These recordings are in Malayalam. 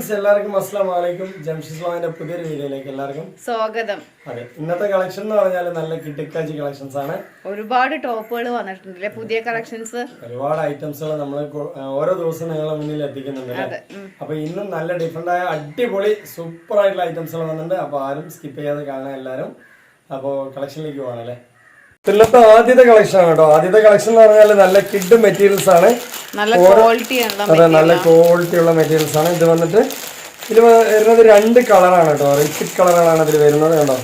ഫ്രണ്ട്സ് എല്ലാവർക്കും അസ്സാം വലൈക്കും ജംഷിദ് ഇസ്ലാമിന്റെ പുതിയൊരു വീഡിയോയിലേക്ക് എല്ലാവർക്കും സ്വാഗതം. അതെ ഇന്നത്തെ കളക്ഷൻ എന്ന് പറഞ്ഞാൽ നല്ല കിട്ടിക്കാച്ചി കളക്ഷൻസ് ആണ്. ഒരുപാട് ടോപ്പുകൾ വന്നിട്ടുണ്ട് പുതിയ കളക്ഷൻസ് ഒരുപാട് ഐറ്റംസുകൾ നമ്മൾ ഓരോ ദിവസവും നിങ്ങളെ മുന്നിൽ എത്തിക്കുന്നുണ്ട് അല്ലേ? അപ്പൊ ഇന്നും നല്ല ഡിഫറെന്റ് ആയ അടിപൊളി സൂപ്പർ ആയിട്ടുള്ള ഐറ്റംസുകൾ വന്നിട്ടുണ്ട്. അപ്പൊ ആരും സ്കിപ്പ് ചെയ്യാതെ കാണാൻ എല്ലാവരും. അപ്പോ കളക്ഷനിലേക്ക് പോകണം അല്ലേ? ഇന്നത്തെ ആദ്യത്തെ കളക്ഷൻ ആണ് കേട്ടോ. ആദ്യത്തെ കളക്ഷൻ എന്ന് പറഞ്ഞാൽ നല്ല കിഡ് മെറ്റീരിയൽസ് ആണ്. നല്ല ക്വാളിറ്റി അതെ നല്ല ക്വാളിറ്റി ഉള്ള മെറ്റീരിയൽസ് ആണ്. ഇത് വന്നിട്ട് ഇത് വരുന്നത് രണ്ട് കളറാണ് കേട്ടോ. റിച്ചിഡ് കളറാണ് ഇതിൽ വരുന്നത് കേട്ടോ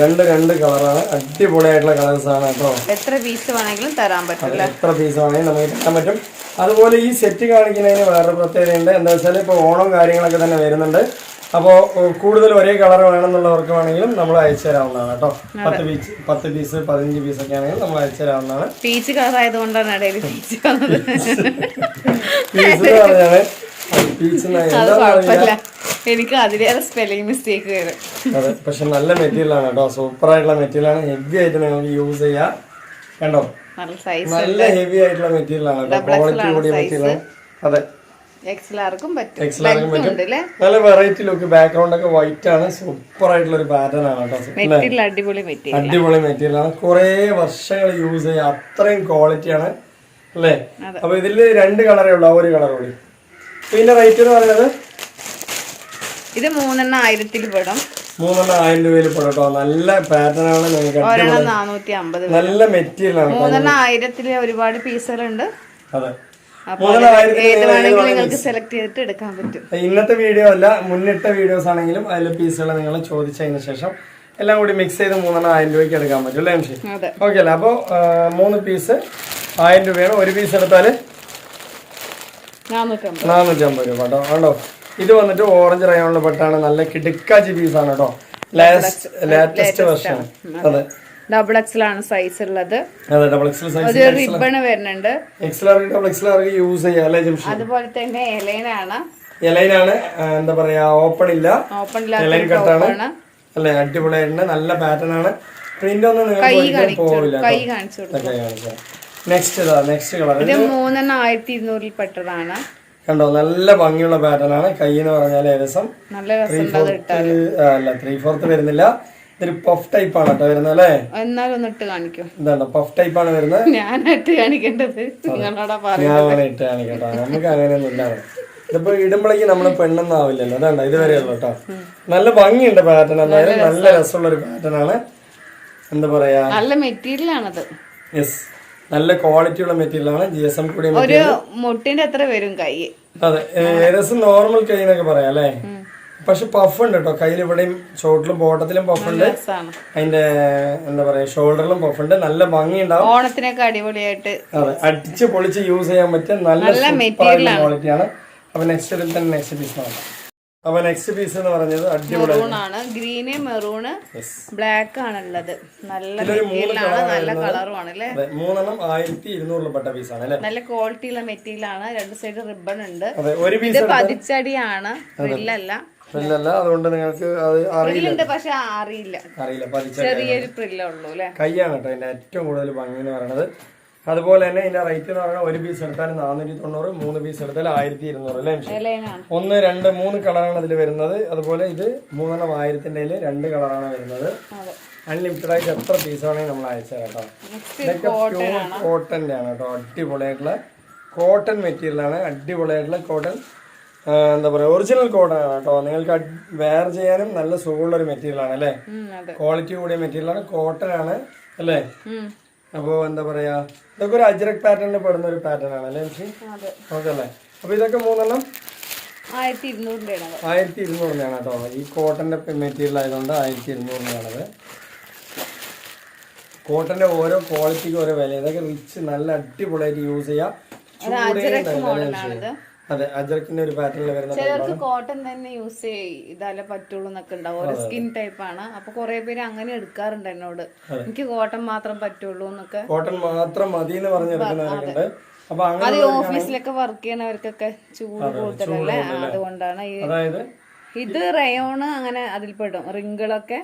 രണ്ട് രണ്ട് കളറാണ് അടിപൊളിയായിട്ടുള്ള കളേഴ്സ് ആണ് കേട്ടോ. എത്ര പീസ് വേണമെങ്കിലും തരാൻ പറ്റും എത്ര പീസ് വേണമെങ്കിലും നമുക്ക് തരാൻ പറ്റും. അതുപോലെ ഈ സെറ്റ് കാണിക്കുന്നതിന് വേറെ പ്രത്യേകതയുണ്ട്. എന്താ വെച്ചാൽ ഇപ്പോൾ ഓണം കാര്യങ്ങളൊക്കെ തന്നെ വരുന്നുണ്ട്. അപ്പോൾ കൂടുതൽ ഒരേ കളർ വേണമെന്നുള്ളവർക്ക് വേണമെങ്കിലും നമ്മൾ അയച്ചു തരാവുന്നതാണ് കേട്ടോ. പത്ത് പീസ് പത്ത് പീസ് പതിനഞ്ച് പീസ് ഒക്കെ ആണെങ്കിൽ നമ്മൾ അയച്ചു തരാവുന്നതാണ്. പീച്ച് കളർ ആയതുകൊണ്ടാണ് പീച്ച് എനിക്ക് അതിലേറെ സ്പെല്ലിംഗ് മിസ്റ്റേക്ക് വരും. അതെ പക്ഷെ നല്ല മെറ്റീരിയൽ ആണ് കേട്ടോ. സൂപ്പർ ആയിട്ടുള്ള മെറ്റീരിയൽ ആണ്. ഹെവി ആയിട്ട് നിങ്ങൾക്ക് യൂസ് ചെയ്യാം. കണ്ടോ? നല്ല ഹെവി ആയിട്ടുള്ള മെറ്റീരിയൽ ആണ് കേട്ടോ. ക്വാളിറ്റി കൂടിയ മെറ്റീരിയൽ അതെ. എക്സലാർക്കും നല്ല വെറൈറ്റി ലുക്ക് ബാക്ക്ഗ്രൗണ്ട് ഒക്കെ വൈറ്റ് ആണ്. സൂപ്പർ ആയിട്ടുള്ള ഒരു പാറ്റേൺ ആണ് കേട്ടോ. അടിപൊളി മെറ്റീരിയൽ. ആണ്. കുറെ വർഷങ്ങൾ യൂസ് ചെയ്യാം അത്രയും ക്വാളിറ്റി ആണ്. അല്ലേ? അപ്പൊ ഇതിൽ രണ്ട് കളറേ ഉള്ളൂ. ആ ഒരു കളർ കൂടി. പിന്നെ റേറ്റ് എന്ന് പറയുന്നത്? ഇത് മൂന്നെണ്ണം ആയിരത്തിൽ പെടും. മൂന്നെണ്ണം ആയിരം രൂപയിൽ പെടട്ടോ നല്ല പാറ്റേൺ ആണ് നിങ്ങൾക്ക് നല്ല മെറ്റീരിയൽ ആണ് മൂന്നെണ്ണം ആയിരത്തിൽ ഒരുപാട് പീസുകളുണ്ട്. അതെ. ഇന്നത്തെ വീഡിയോ അല്ല മുന്നിട്ട വീഡിയോസ് ആണെങ്കിലും അതിലെ പീസുകൾ നിങ്ങൾ ചോദിച്ചതിന് ശേഷം എല്ലാം കൂടി മിക്സ് ചെയ്ത് മൂന്നെണ്ണം ആയിരം രൂപയ്ക്ക് എടുക്കാൻ പറ്റും അല്ലേ എംഷി ഓക്കെ അല്ലേ? അപ്പോൾ മൂന്ന് പീസ് ആയിരം രൂപയാണ്. ഒരു പീസ് എടുത്താൽ നാനൂറ്റമ്പത്. നാനൂറ്റമ്പത് രൂപ കേട്ടോ. കണ്ടോ? ഇത് വന്നിട്ട് ഓറഞ്ച് റയോണിൽ പെട്ടാണ്. നല്ല കിടുക്കാച്ചി പീസാണ് കേട്ടോ. ലേറ്റസ്റ്റ് വെർഷൻ അതെ. ഡബിൾ എക്സൽ ആണ് സൈസ് ഉള്ളത്. ഒരു റിബൺ വരുന്നുണ്ട്. യൂസ് ചെയ്യാം അതുപോലെ തന്നെ എലൈനാണ് എലൈനാണ് എന്താ പറയാ ഓപ്പൺ ഇല്ല. ഓപ്പൺ എലൈൻ കട്ടാണ് അല്ലേ അടിപൊളിയായിട്ടുണ്ട് നല്ല പാറ്റേൺ ആണ്. പ്രിന്റ് ഒന്നും നിങ്ങൾക്ക് പോവില്ല കൈ കാണിച്ചു നെക്സ്റ്റ് നെക്സ്റ്റ് കളർ ഇത് മൂന്നെണ്ണം ആയിരത്തി ഇരുന്നൂറിൽ പെട്ടതാണ്. കണ്ടോ നല്ല ഭംഗിയുള്ള പാറ്റേൺ ആണ്. കൈ എന്ന് പറഞ്ഞാൽ ഏകദേശം ത്രീ ഫോർത്ത് അല്ല ത്രീ ഫോർത്ത് വരുന്നില്ല. ഇതൊരു പഫ് ടൈപ്പ് ആണ് കേട്ടോ വരുന്നത് അല്ലേ? എന്നാലും ഒന്ന് ഇട്ട് കാണിക്കും. എന്താണ് പഫ് ടൈപ്പ് ആണ് വരുന്നത്? ഞാനായിട്ട് കാണിക്കേണ്ടത്. നിങ്ങളോടാ പറയാം ഞാൻ അങ്ങനെ ഇട്ട് കാണിക്കട്ടോ. നമുക്ക് അങ്ങനെയൊന്നും ഇല്ല ഇതിപ്പോ ഇടുമ്പോഴേക്ക് നമ്മൾ പെണ്ണൊന്നും ആവില്ലല്ലോ. അതാണ്ടോ ഇതുവരെ ഉള്ളു കേട്ടോ. നല്ല ഭംഗിയുണ്ട് പാറ്റേൺ എന്തായാലും നല്ല രസമുള്ള ഒരു പാറ്റേൺ ആണ്. എന്താ പറയാ? നല്ല മെറ്റീരിയൽ ആണത്. യെസ് നല്ല ക്വാളിറ്റി ഉള്ള മെറ്റീരിയൽ ആണ്. ജി എസ് എം കൂടി ഒരു മുട്ടിന്റെ അത്ര വരും കൈ. അതെ. ഏകദേശം നോർമൽ കൈ എന്നൊക്കെ പറയാം അല്ലേ? പക്ഷെ പഫ് ഉണ്ട് കേട്ടോ. കയ്യിൽ ഇവിടെയും ഷോട്ടിലും ബോട്ടത്തിലും പഫ് ഉണ്ട് അതിന്റെ എന്താ പറയാ ഷോൾഡറിലും പഫ് ഉണ്ട് നല്ല ഭംഗിയുണ്ടാവും. ഓണത്തിനൊക്കെ അടിപൊളിയായിട്ട് അതെ അടിച്ച് പൊളിച്ച് യൂസ് ചെയ്യാൻ പറ്റിയ നല്ല ക്വാളിറ്റി ആണ്. അപ്പൊ നെക്സ്റ്റ് തന്നെ നെക്സ്റ്റ് പീസ് നോക്കാം. അപ്പൊ നെക്സ്റ്റ് പീസ് എന്ന് പറഞ്ഞത് അടിപൊളി മെറൂൺ ആണ്. ഗ്രീന് മെറൂണ് ബ്ലാക്ക് ആണുള്ളത്. ഉള്ളത് നല്ല നല്ല ആണ് അല്ലേ? മൂന്നെണ്ണം ആയിരത്തി ഇരുന്നൂറിൽ പെട്ട പീസാണ് അല്ലേ? നല്ല ക്വാളിറ്റി ഉള്ള മെറ്റീരിയൽ ആണ്. രണ്ട് സൈഡ് റിബൺ ഉണ്ട്. ഒരു പീസ് പതിച്ചടിയാണ്. പ്രില്ലല്ല പ്രില്ലല്ല അതുകൊണ്ട് നിങ്ങൾക്ക് അത് അറിയില്ല. പക്ഷെ അറിയില്ല. അറിയില്ല ചെറിയൊരു പ്രില്ലേ ഉള്ളൂ അല്ലെ? കൈയാണ് കേട്ടോ അതിന്റെ ഏറ്റവും കൂടുതൽ ഭംഗി എന്ന് പറയുന്നത്. അതുപോലെ തന്നെ ഇതിന്റെ റേറ്റ് എന്ന് പറഞ്ഞാൽ ഒരു പീസ് എടുത്താൽ നാനൂറ്റി തൊണ്ണൂറ് മൂന്ന് പീസ് എടുത്താൽ ആയിരത്തി ഇരുന്നൂറ് അല്ലേ ഒന്ന് രണ്ട് മൂന്ന് കളറാണ് ഇതിൽ വരുന്നത്. അതുപോലെ ഇത് മൂന്നെണ്ണം ആയിരത്തിന്റെ രണ്ട് കളറാണ് വരുന്നത്. അൺലിമിറ്റഡ് ആയിട്ട് എത്ര പീസ് വേണമെങ്കിൽ നമ്മൾ അയച്ചത് കേട്ടോ. ഇതൊക്കെ പ്യൂർ കോട്ടന്റെ ആണ്. കേട്ടോ. അടിപൊളിയായിട്ടുള്ള കോട്ടൺ മെറ്റീരിയൽ ആണ്. അടിപൊളിയായിട്ടുള്ള കോട്ടൺ എന്താ പറയുക ഒറിജിനൽ കോട്ടൺ ആണ് കേട്ടോ. നിങ്ങൾക്ക് വെയർ ചെയ്യാനും നല്ല സുഖമുള്ള ഒരു മെറ്റീരിയൽ ആണ് അല്ലേ? ക്വാളിറ്റി കൂടിയ മെറ്റീരിയൽ ആണ് കോട്ടൺ ആണ് അല്ലേ? അപ്പോ അപ്പോൾ എന്താ പറയാ ഇതൊക്കെ ഒരു അജ്രക് പാറ്റേണിൽ പെടുന്ന ഒരു പാറ്റേൺ ആണ് അല്ലേ ഓക്കെ അല്ലേ? അപ്പോൾ ഇതൊക്കെ മൂന്നെണ്ണം? ആയിരത്തി ഇരുന്നൂറ് ആണ് കേട്ടോ. ഈ കോട്ടന്റെ മെറ്റീരിയൽ ആയതുകൊണ്ട് ആയിരത്തി ഇരുന്നൂറിനാണത് കോട്ടന്റെ ഓരോ ക്വാളിറ്റിക്ക് ഓരോ വില. ഇതൊക്കെ റിച്ച് നല്ല അടിപൊളിയായിട്ട് യൂസ് ചെയ്യാം. അതെ അജർക്കിന്റെ ഒരു പാറ്റേണിൽ വരുന്ന ചിലർക്ക് കോട്ടൺ തന്നെ യൂസ് ചെയ്താലേ പറ്റുള്ളൂ എന്നൊക്കെ ഉണ്ടാവും. ഓരോ സ്കിൻ ടൈപ്പ് ആണ്. അപ്പൊ കുറെ പേര് അങ്ങനെ എടുക്കാറുണ്ട് എന്നോട്. എനിക്ക് കോട്ടൺ മാത്രം പറ്റുള്ളൂ എന്നൊക്കെ. കോട്ടൺ മാത്രം മതി എന്ന് പറഞ്ഞെടുക്കുന്നവരുണ്ട് അപ്പൊ അങ്ങനെ അത് ഓഫീസിലൊക്കെ വർക്ക് ചെയ്യണവർക്കൊക്കെ ചൂട് കൂടുതലല്ലേ അതുകൊണ്ടാണ് ഈ അതായത്? ഇത് റയോണ് അങ്ങനെ അതിൽ പെടും റിങ്കിളൊക്കെ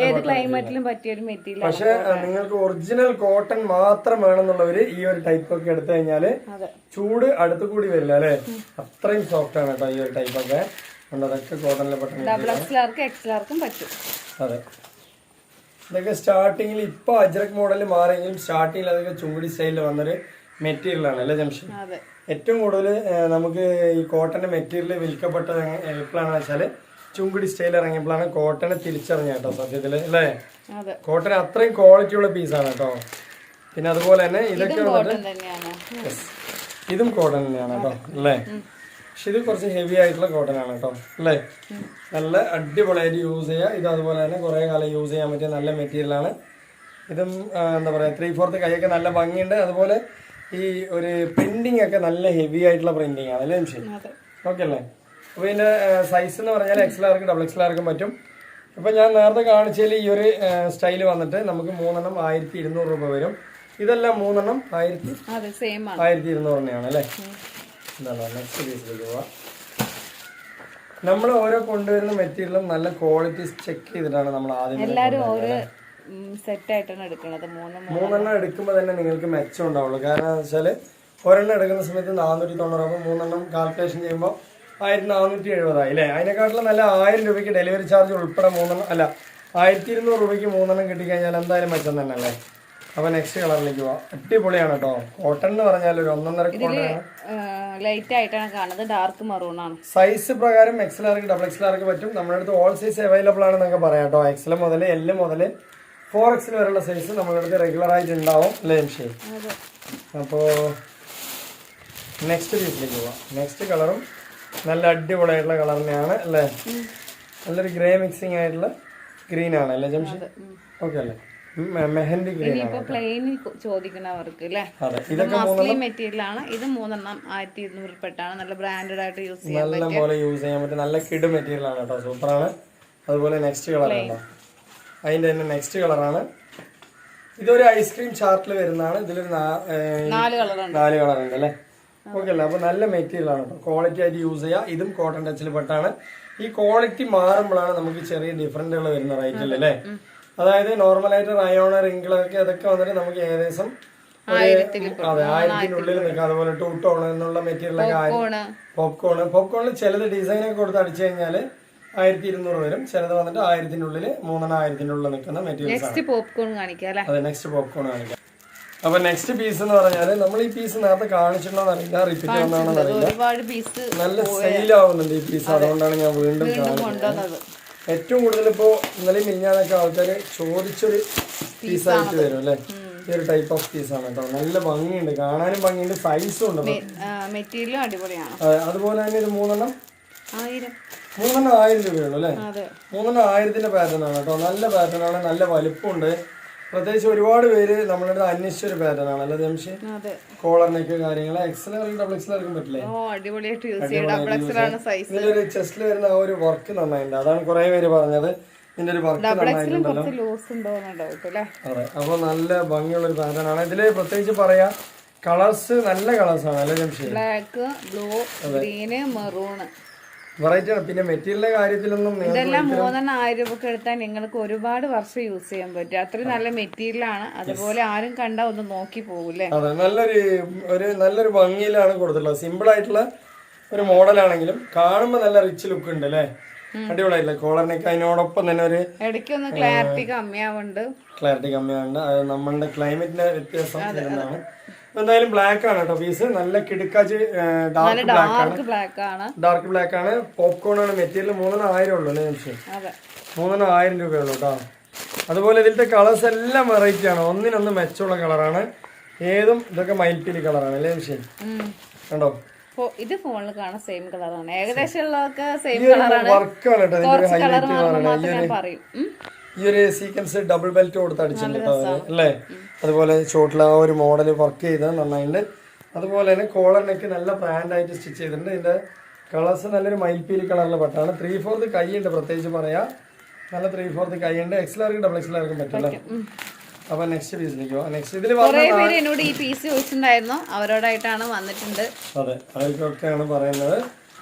ഏത് ക്ലൈമറ്റിലും പറ്റിയ ഒരു മെറ്റീരിയൽ പക്ഷെ നിങ്ങൾക്ക് ഒറിജിനൽ കോട്ടൺ മാത്രം വേണമെന്നുള്ളവര് ഈ ഒരു ടൈപ്പ് ഒക്കെ എടുത്തു കഴിഞ്ഞാൽ ചൂട് അടുത്തു കൂടി വരില്ല അല്ലെ? അത്രയും സോഫ്റ്റ് ആണ് കേട്ടോ ഈ ഒരു ടൈപ്പ് ഒക്കെ. അതൊക്കെ കോട്ടണിലെ പെട്ടെന്ന് ഡബിൾ എക്സ്ലാർക്കും എക്സ്ലാർക്കും പറ്റും. അതെ. ഇതൊക്കെ സ്റ്റാർട്ടിങ്ങിൽ ഇപ്പൊ അജ്രക് മോഡൽ മാറിയെങ്കിലും സ്റ്റാർട്ടിങ്ങിൽ അതൊക്കെ ചൂടി സ്റ്റൈലിൽ വന്നൊരു മെറ്റീരിയൽ ആണ് അല്ലേ ജംഷൻ ഏറ്റവും കൂടുതൽ നമുക്ക് ഈ കോട്ടന്റെ മെറ്റീരിയൽ വിൽക്കപ്പെട്ടത് എപ്പോഴാണെന്ന് വെച്ചാൽ ചുങ്കുടി സ്റ്റൈൽ ഇറങ്ങിയപ്പോഴാണ് കോട്ടനെ തിരിച്ചറിഞ്ഞ കേട്ടോ സത്യത്തിൽ അല്ലേ? കോട്ടൺ അത്രയും ക്വാളിറ്റി ഉള്ള പീസാണ് കേട്ടോ. പിന്നെ അതുപോലെ തന്നെ ഇതൊക്കെ ഇതും കോട്ടൺ തന്നെയാണ്. ഇതും കോട്ടൺ തന്നെയാണ് കേട്ടോ അല്ലേ? പക്ഷെ ഇത് കുറച്ച് ഹെവി ആയിട്ടുള്ള കോട്ടൺ ആണ് കേട്ടോ അല്ലേ? നല്ല അടിപൊളിയായിട്ട് യൂസ് ചെയ്യുക ഇത് അതുപോലെ തന്നെ കുറേ കാലം യൂസ് ചെയ്യാൻ പറ്റിയ നല്ല മെറ്റീരിയൽ ആണ്. ഇതും എന്താ പറയുക ത്രീ ഫോർത്ത് കൈയൊക്കെ നല്ല ഭംഗിയുണ്ട്. അതുപോലെ ഈ ഒരു പ്രിന്റിംഗ് ഒക്കെ നല്ല ഹെവി ആയിട്ടുള്ള പ്രിന്റിംഗ് ആണ് അല്ലേ ഓക്കെ അല്ലേ? അപ്പോൾ ഇതിന്റെ സൈസ് എന്ന് പറഞ്ഞാൽ എക്സ് ആർക്കും ഡബിൾ എക്സ് ആർക്കും പറ്റും. ഇപ്പോൾ ഞാൻ നേരത്തെ കാണിച്ചതിൽ ഈ ഒരു സ്റ്റൈൽ വന്നിട്ട് നമുക്ക് മൂന്നെണ്ണം ആയിരത്തി ഇരുന്നൂറ് രൂപ വരും. ഇതെല്ലാം മൂന്നെണ്ണം ആയിരത്തി ആയിരത്തി ഇരുന്നൂറ് ഇരുന്നൂറിനെയാണ് അല്ലേ? എന്താണ് നെക്സ്റ്റ് പീസിലേക്ക് പോവാം. നമ്മൾ ഓരോ കൊണ്ടുവരുന്ന മെറ്റീരിയലും നല്ല ക്വാളിറ്റി ചെക്ക് ചെയ്തിട്ടാണ് നമ്മൾ ആദ്യം സെറ്റ് ആയിട്ടാണ് എടുക്കുന്നത്. മൂന്നെണ്ണം എടുക്കുമ്പോൾ തന്നെ നിങ്ങൾക്ക് മെച്ചം ഉണ്ടാവുള്ളൂ. കാരണം എന്ന് വെച്ചാൽ ഒരെണ്ണം എടുക്കുന്ന സമയത്ത് നാനൂറ്റി തൊണ്ണൂറ് അപ്പോൾ മൂന്നെണ്ണം കാൽക്കുലേഷൻ ചെയ്യുമ്പോൾ ആയിരത്തി നാനൂറ്റി എഴുപതായി അല്ലേ? അതിനെക്കാട്ടിലും നല്ല ആയിരം രൂപയ്ക്ക് ഡെലിവറി ചാർജ് ഉൾപ്പെടെ മൂന്നെണ്ണം അല്ല ആയിരത്തി ഇരുന്നൂറ് രൂപയ്ക്ക് മൂന്നെണ്ണം കിട്ടിക്കഴിഞ്ഞാൽ എന്തായാലും മെച്ചം തന്നെ അല്ലേ? അപ്പൊ നെക്സ്റ്റ് കളറിലേക്ക് പോവാം. അടിപൊളിയാണ് കേട്ടോ കോട്ടൺ എന്ന് പറഞ്ഞാൽ ഒരു ഒന്നൊന്നര ലൈറ്റ് ആയിട്ടാണ് കാണുന്നത്. ഡാർക്ക് മറൂൺ ആണ്. സൈസ് പ്രകാരം എക്സൽ ആർക്ക് ഡബിൾ എക്സൽ ആർക്ക് പറ്റും. നമ്മുടെ അടുത്ത് ഓൾ സൈസ് അവൈലബിൾ ആണെന്നൊക്കെ പറയാം കേട്ടോ എക്സൽ മുതൽ എൽ മുതൽ ഫോർ എക്സൽ വരെയുള്ള സൈസ് നമ്മുടെ അടുത്ത് റെഗുലർ ആയിട്ട് ഉണ്ടാവും അല്ലേ അതെ. അപ്പോൾ നെക്സ്റ്റ് പീസിലേക്ക് പോവാം. നെക്സ്റ്റ് കളറും നല്ല അടിപൊളിയായിട്ടുള്ള കളർ തന്നെയാണ് അല്ലേ? നല്ലൊരു ഗ്രേ മിക്സിംഗ് ആയിട്ടുള്ള ഗ്രീൻ ആണ് അല്ലേ ജംഷി? ഓക്കെ അല്ലേ? മെഹന്തി ഗ്രീൻ ആണ് ചോദിക്കുന്നവർക്ക് അല്ലേ? ഇതൊക്കെ മസ്ലി മെറ്റീരിയൽ ആണ്. ഇത് മൂന്നെണ്ണം ആയിരത്തി ഇരുന്നൂറ് നല്ല ബ്രാൻഡഡ് ആയിട്ട് യൂസ് ചെയ്യാം നല്ല പോലെ യൂസ് ചെയ്യാൻ പറ്റും നല്ല കിഡ് മെറ്റീരിയൽ ആണ് കേട്ടോ. സൂപ്പറാണ് അതുപോലെ നെക്സ്റ്റ് കളർ ഉണ്ടോ? അതിന്റെ തന്നെ നെക്സ്റ്റ് കളറാണ് ഇതൊരു ഐസ്ക്രീം ചാർട്ടിൽ വരുന്നതാണ്. ഇതിലൊരു നാല് കളറുണ്ട് നാല് കളർ ഉണ്ട് അല്ലേ? ഓക്കെ അല്ലേ? അപ്പോൾ നല്ല മെറ്റീരിയൽ ആണ് കേട്ടോ. ക്വാളിറ്റി ആയിട്ട് യൂസ് ചെയ്യുക ഇതും കോട്ടൺ ടച്ചിൽ പെട്ടാണ്. ഈ ക്വാളിറ്റി മാറുമ്പോഴാണ് നമുക്ക് ചെറിയ ഡിഫറന്റുകൾ വരുന്ന റേറ്റിൽ അല്ലേ? അതായത് നോർമലായിട്ട് റയോണ റിങ്കിളൊക്കെ അതൊക്കെ വന്നിട്ട് നമുക്ക് ഏകദേശം അതെ ആയിരത്തിനുള്ളിൽ നിൽക്കാം. അതുപോലെ ടൂ ടോൺ എന്നുള്ള മെറ്റീരിയലൊക്കെ പോപ്കോൺ പോപ്കോണിൽ ചിലത് ഡിസൈനൊക്കെ കൊടുത്ത് അടിച്ചു കഴിഞ്ഞാൽ ആയിരത്തി ഇരുന്നൂറ് വരും. ചിലത് വന്നിട്ട് ആയിരത്തിനുള്ളിൽ മൂന്നെണ്ണം ആയിരത്തിനുള്ളിൽ നിൽക്കുന്ന മെറ്റീരിയൽസ് നെക്സ്റ്റ് പോപ്കോൺ കാണിക്കാം അതെ നെക്സ്റ്റ് പോപ്കോൺ കാണിക്കാം. അപ്പൊ നെക്സ്റ്റ് പീസ് എന്ന് പറഞ്ഞാൽ നമ്മൾ ഈ പീസ് നേരത്തെ കാണിച്ചിട്ടുണ്ടോ? അറിയില്ല. റിപ്പീറ്റ് അറിയില്ല പീസ് നല്ല സെയിൽ ആവുന്നുണ്ട് ഈ പീസ് അതുകൊണ്ടാണ് ഞാൻ വീണ്ടും കാണിക്കുന്നത് ഏറ്റവും കൂടുതൽ ഇപ്പോ ഇന്നലെ മിഞ്ഞാന്നൊക്കെ ആൾക്കാർ ചോദിച്ചൊരു പീസ് ആയിട്ട് വരും അല്ലെ? ഈ ഒരു ടൈപ്പ് ഓഫ് പീസ് ആണ് കേട്ടോ. നല്ല ഭംഗിയുണ്ട് കാണാനും ഭംഗിയുണ്ട് സൈസും ഉണ്ട് മെറ്റീരിയലും അടിപൊളിയാണ്. അതുപോലെ തന്നെ ഇത് മൂന്നെണ്ണം? ആയിരം. മൂന്നെണ്ണം ആയിരം രൂപയുള്ളൂ അല്ലേ? മൂന്നെണ്ണം ആയിരത്തിന്റെ പാറ്റേൺ ആണ് കേട്ടോ. നല്ല പാറ്റേൺ ആണ് നല്ല വലിപ്പമുണ്ട്. പ്രത്യേകിച്ച് ഒരുപാട് പേര് നമ്മളുടെ അടുത്ത് അന്വേഷിച്ചൊരു പാറ്റേൺ ആണ് അല്ലെ ജംഷി അതെ. കോളർ നെക്ക് കാര്യങ്ങൾ. എക്സൽ ഡബിൾ എക്സൽ ആർക്കും പറ്റില്ലേ? ഇതിലൊരു ചെസ്റ്റിൽ വരുന്ന ആ ഒരു വർക്ക് നന്നായിട്ടുണ്ട്. അതാണ് കുറെ പേര് പറഞ്ഞത്. ഇതിന്റെ ഒരു വർക്ക് നന്നായിട്ടുണ്ടല്ലോ. അതെ. അപ്പൊ നല്ല ഭംഗിയുള്ള ഒരു പാറ്റേൺ ആണ്. ഇതിൽ പ്രത്യേകിച്ച് പറയാ കളേഴ്സ് നല്ല കളേഴ്സ് ആണ്. അല്ലെ Jamshi black blue green maroon variety ആണ്. പിന്നെ മെറ്റീരിയലിന്റെ കാര്യത്തിലൊന്നും ഇതെല്ലാം മൂന്നെണ്ണം ആയിരം രൂപക്ക് എടുത്താൽ നിങ്ങൾക്ക് ഒരുപാട് വർഷം യൂസ് ചെയ്യാൻ പറ്റും. അത്രയും നല്ല മെറ്റീരിയൽ ആണ്. അതുപോലെ ആരും കണ്ടാ ഒന്ന് നോക്കി പോകൂലേ അതെ നല്ലൊരു ഒരു നല്ലൊരു ഭംഗിയിലാണ് കൊടുത്തിട്ടുള്ളത്. സിമ്പിൾ ആയിട്ടുള്ള ഒരു മോഡലാണെങ്കിലും കാണുമ്പോൾ നല്ല റിച്ച് ലുക്ക് ഉണ്ട് അല്ലേ അടിപൊളിയായിട്ടില്ല? കോളറിനൊക്കെ അതിനോടൊപ്പം തന്നെ ഒരു ഇടയ്ക്കൊന്ന് ക്ലാരിറ്റി കമ്മിയാവുണ്ട് ക്ലാരിറ്റി കമ്മിയാവുന്നുണ്ട്. അത് നമ്മളുടെ ക്ലൈമറ്റിന്റെ വ്യത്യാസം വരുന്നതാണ്. എന്തായാലും ബ്ലാക്ക് ആണ് കേട്ടോ പീസ് നല്ല കിടുക്കാച്ച് ഡാർക്ക് ബ്ലാക്ക് ആണ്. ഡാർക്ക് ബ്ലാക്ക് ആണ്. പോപ്കോൺ ആണ്. മെറ്റീരിയൽ മൂന്നെണ്ണം ആയിരം ഉള്ളൂ അല്ലേ മൂന്നെണ്ണം ആയിരം രൂപയുള്ളൂ കേട്ടോ. അതുപോലെ ഇതിലത്തെ കളേഴ്സ് എല്ലാം വെറൈറ്റി ആണ്. ഒന്നിനൊന്ന് മെച്ചമുള്ള കളറാണ് ഏതും ഇതൊക്കെ മയിൽപ്പീലി കളറാണ് അല്ലേ ഉം. കണ്ടോ? ഇത് ഫോണിൽ കാണാൻ സെയിം കളറാണ് ഏകദേശം ഉള്ളതൊക്കെ സെയിം കളറാണ് കുറച്ച് കളർ ആണ്. മാറുമ്പോൾ മാത്രം ഞാൻ പറയും. ഈ ഒരു സീക്വൻസ് ഡബിൾ ബെൽറ്റ് കൊടുത്ത് അടിച്ചിട്ടുണ്ട് അല്ലേ? അതുപോലെ ഷോട്ടിൽ ആ ഒരു മോഡൽ വർക്ക് ചെയ്ത് നന്നായിട്ടുണ്ട്. അതുപോലെ തന്നെ കോളറിനൊക്കെ നല്ല ബ്രാൻഡായിട്ട് സ്റ്റിച്ച് ചെയ്തിട്ടുണ്ട്. ഇതിന്റെ കളേഴ്സ് നല്ലൊരു മയിൽപ്പീലി കളറിലെ പട്ടാണ്. ത്രീ ഫോർത്ത് കൈ ഉണ്ട് പ്രത്യേകിച്ച് പറയാം. നല്ല ത്രീ ഫോർത്ത് കൈ ഉണ്ട്. എക്സ്ലാർക്കും ഡബിൾ എക്സ്ലാർക്കും പറ്റില്ല. അപ്പൊ നെക്സ്റ്റ് പീസിലേക്ക് പോവാം നെക്സ്റ്റ് ഇതിൽ കുറെ പേര് എന്നോട് ഈ പീസ് ചോദിച്ചിട്ടുണ്ടായിരുന്നു. അവരോടായിട്ടാണ് വന്നിട്ടുണ്ട്. അതെ അവർക്കൊക്കെയാണ് പറയുന്നത്.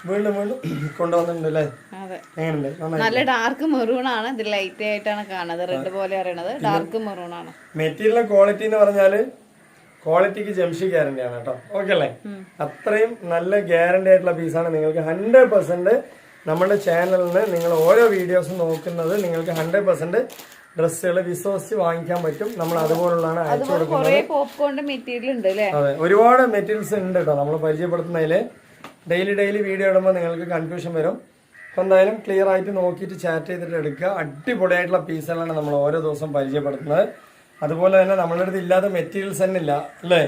വീണ്ടും വീണ്ടും കൊണ്ടുവന്നിട്ടുണ്ട് അല്ലേ നല്ല ഡാർക്ക് മെറൂൺ ആണ്. ഇത് ലൈറ്റ് ആയിട്ടാണ് കാണുന്നത്. റെഡ് പോലെ അറിയണത്. ഡാർക്ക് മെറൂൺ ആണ്. മെറ്റീരിയൽ ക്വാളിറ്റി എന്ന് പറഞ്ഞാൽ ക്വാളിറ്റിക്ക് ജംഷി ഗ്യാരണ്ടി ആണ് കേട്ടോ. ഓക്കെ അല്ലേ? അത്രയും നല്ല ഗ്യാരണ്ടി ആയിട്ടുള്ള പീസാണ് നിങ്ങൾക്ക് ഹൺഡ്രഡ് പെർസെന്റ് നമ്മുടെ ചാനലിന് നിങ്ങൾ ഓരോ വീഡിയോസും നോക്കുന്നത് നിങ്ങൾക്ക് ഹൺഡ്രഡ് പെർസെന്റ് ഡ്രസ്സുകൾ വിശ്വസിച്ച് വാങ്ങിക്കാൻ പറ്റും. നമ്മൾ അതുപോലുള്ളതാണ് അയച്ചു കൊടുക്കുന്നത്. അതെ ഒരുപാട് മെറ്റീരിയൽസ് ഉണ്ട് കേട്ടോ. നമ്മൾ പരിചയപ്പെടുത്തുന്നതിൽ ഡെയിലി ഡെയിലി വീഡിയോ ഇടുമ്പോൾ നിങ്ങൾക്ക് കൺഫ്യൂഷൻ വരും. അപ്പം എന്തായാലും ക്ലിയർ ആയിട്ട് നോക്കിയിട്ട് ചാറ്റ് ചെയ്തിട്ട് എടുക്കുക. അടിപൊളിയായിട്ടുള്ള പീസുകളാണ് നമ്മൾ ഓരോ ദിവസം പരിചയപ്പെടുത്തുന്നത്. അതുപോലെ തന്നെ നമ്മളുടെ അടുത്ത് ഇല്ലാത്ത മെറ്റീരിയൽസ് തന്നെ ഇല്ല അല്ലേ?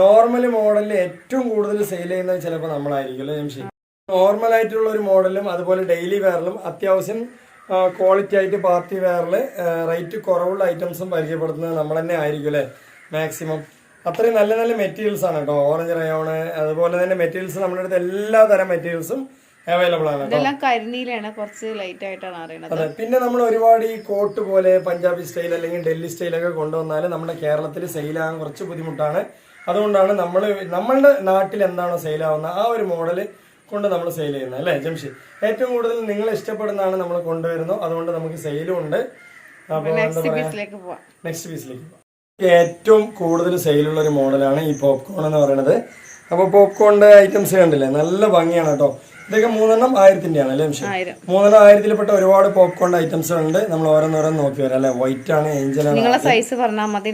നോർമൽ മോഡലിൽ ഏറ്റവും കൂടുതൽ സെയിൽ ചെയ്യുന്നത് ചിലപ്പോൾ നമ്മളായിരിക്കും അല്ലേ നോർമൽ ആയിട്ടുള്ള ഒരു മോഡലും അതുപോലെ ഡെയിലി വെയറിലും അത്യാവശ്യം ക്വാളിറ്റി ആയിട്ട് പാർട്ടി വെയറിൽ റേറ്റ് കുറവുള്ള ഐറ്റംസും പരിചയപ്പെടുത്തുന്നത് നമ്മൾ തന്നെ ആയിരിക്കും അല്ലേ? മാക്സിമം അത്രയും നല്ല നല്ല മെറ്റീരിയൽസ് ആണ് കേട്ടോ. ഓറഞ്ച് റയോണ് അതുപോലെ തന്നെ മെറ്റീരിയൽസ് നമ്മുടെ അടുത്ത് എല്ലാ തരം മെറ്റീരിയൽസും അവൈലബിൾ ആണ് കേട്ടോ. ഇതെല്ലാം കരിനീലാണ് കുറച്ച് ലൈറ്റ് ആയിട്ടാണ് അറിയുന്നത് അതെ. പിന്നെ നമ്മൾ ഒരുപാട് ഈ കോട്ട് പോലെ പഞ്ചാബി സ്റ്റൈൽ അല്ലെങ്കിൽ ഡൽഹി സ്റ്റൈലൊക്കെ കൊണ്ടുവന്നാൽ നമ്മുടെ കേരളത്തിൽ സെയിലാകാൻ കുറച്ച് ബുദ്ധിമുട്ടാണ്. അതുകൊണ്ടാണ് നമ്മൾ നമ്മളുടെ നാട്ടിൽ എന്താണോ സെയിലാവുന്ന ആ ഒരു മോഡൽ കൊണ്ട് നമ്മൾ സെയിൽ ചെയ്യുന്നത് അല്ലേ ജംഷി? ഏറ്റവും കൂടുതൽ നിങ്ങൾ ഇഷ്ടപ്പെടുന്നതാണ് നമ്മൾ കൊണ്ടുവരുന്നത്. അതുകൊണ്ട് നമുക്ക് സെയിലും ഉണ്ട്. അപ്പോൾ എന്താ നെക്സ്റ്റ് പീസിലേക്ക് പോവാം. ഏറ്റവും കൂടുതൽ സെയിലുള്ള ഒരു മോഡലാണ് ഈ പോപ്കോൺ എന്ന് പറയുന്നത്. അപ്പോൾ പോപ്കോണിന്റെ ഐറ്റംസ് കണ്ടില്ലേ? നല്ല ഭംഗിയാണ് കേട്ടോ. ഇതൊക്കെ മൂന്നെണ്ണം ആയിരത്തിന്റെ ആണ് അല്ലേ ആയിരം. മൂന്നെണ്ണം ആയിരത്തിൽപ്പെട്ട ഒരുപാട് പോപ്കോൺ ഐറ്റംസ് ഉണ്ട്. നമ്മൾ ഓരോന്നോരോന്ന് നോക്കി വരാം അല്ലെ? വൈറ്റ് ആണ് ഏഞ്ചൽ ആണ് സൈസ് പറഞ്ഞാൽ മതി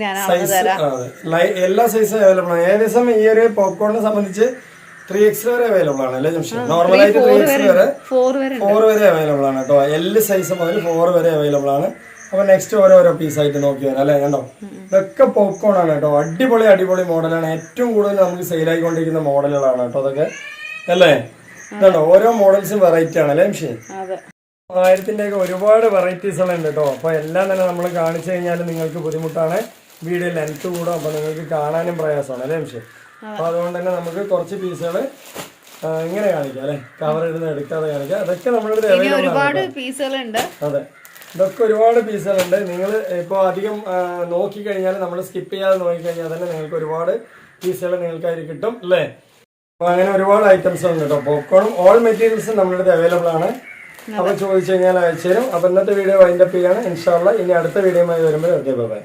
എല്ലാ സൈസും അവൈലബിൾ ആണ്. ഏകദേശം ഈ ഒരു പോപ്കോണിനെ സംബന്ധിച്ച് ത്രീ എക്സ് വരെ അവൈലബിൾ ആണ് അല്ലേ ജംഷൻ നോർമലായിട്ട് ത്രീ എക്സ് വരെ ഫോർ വരെ അവൈലബിൾ ആണ് കേട്ടോ. എൽ സൈസ് മുതൽ ഫോർ വരെ അവൈലബിൾ ആണ്. അപ്പൊ നെക്സ്റ്റ് ഓരോരോ പീസ് ആയിട്ട് നോക്കി വരാം അല്ലേ? കണ്ടോ? ഇതൊക്കെ പോപ്കോൺ ആണ് കേട്ടോ. അടിപൊളി അടിപൊളി മോഡലാണ് ഏറ്റവും കൂടുതൽ നമുക്ക് സെയിൽ ആയിക്കൊണ്ടിരിക്കുന്ന മോഡലുകളാണ് കേട്ടോ അതൊക്കെ അല്ലേ? ഇതുണ്ടോ ഓരോ മോഡൽസും വെറൈറ്റി ആണ് അല്ലേ ജംഷൻ ആയിരത്തിന്റെ ഒക്കെ ഒരുപാട് വെറൈറ്റീസ് ഉണ്ട് കേട്ടോ. അപ്പൊ എല്ലാം തന്നെ നമ്മൾ കാണിച്ചു കഴിഞ്ഞാൽ നിങ്ങൾക്ക് ബുദ്ധിമുട്ടാണ്. വീഡിയോ ലെങ്ത് കൂടും അപ്പൊ നിങ്ങൾക്ക് കാണാനും പ്രയാസമാണ് അല്ലേ മിഷി അപ്പൊ അതുകൊണ്ട് തന്നെ നമുക്ക് കുറച്ച് പീസുകൾ ഇങ്ങനെ കാണിക്കാം അല്ലെ? കവർ ഇടുന്ന എടുക്കാതെ കാണിക്കാം. അതൊക്കെ നമ്മളുടെ ഒരുപാട് പീസുകളുണ്ട്. അതെ. ഇതൊക്കെ ഒരുപാട് പീസുകളുണ്ട്. നിങ്ങൾ ഇപ്പോൾ അധികം നോക്കി കഴിഞ്ഞാൽ നമ്മൾ സ്കിപ്പ് ചെയ്യാതെ നോക്കി കഴിഞ്ഞാൽ തന്നെ നിങ്ങൾക്ക് ഒരുപാട് പീസുകൾ നിങ്ങൾക്കായിട്ട് കിട്ടും അല്ലേ? അപ്പൊ അങ്ങനെ ഒരുപാട് ഐറ്റംസ് ഉണ്ട് കേട്ടോ. പോപ്കോണും ഓൾ മെറ്റീരിയൽസും നമ്മുടെ അടുത്ത് അവൈലബിൾ ആണ്. അപ്പൊ ചോദിച്ചു കഴിഞ്ഞാൽ അയച്ചു തരും അപ്പൊ ഇന്നത്തെ വീഡിയോ വൈൻഡപ്പ് ചെയ്യാണ്. ഇൻഷാല്ല ഇനി അടുത്ത വീഡിയോയുമായി വരുമ്പോൾ ഓക്കെ ബൈ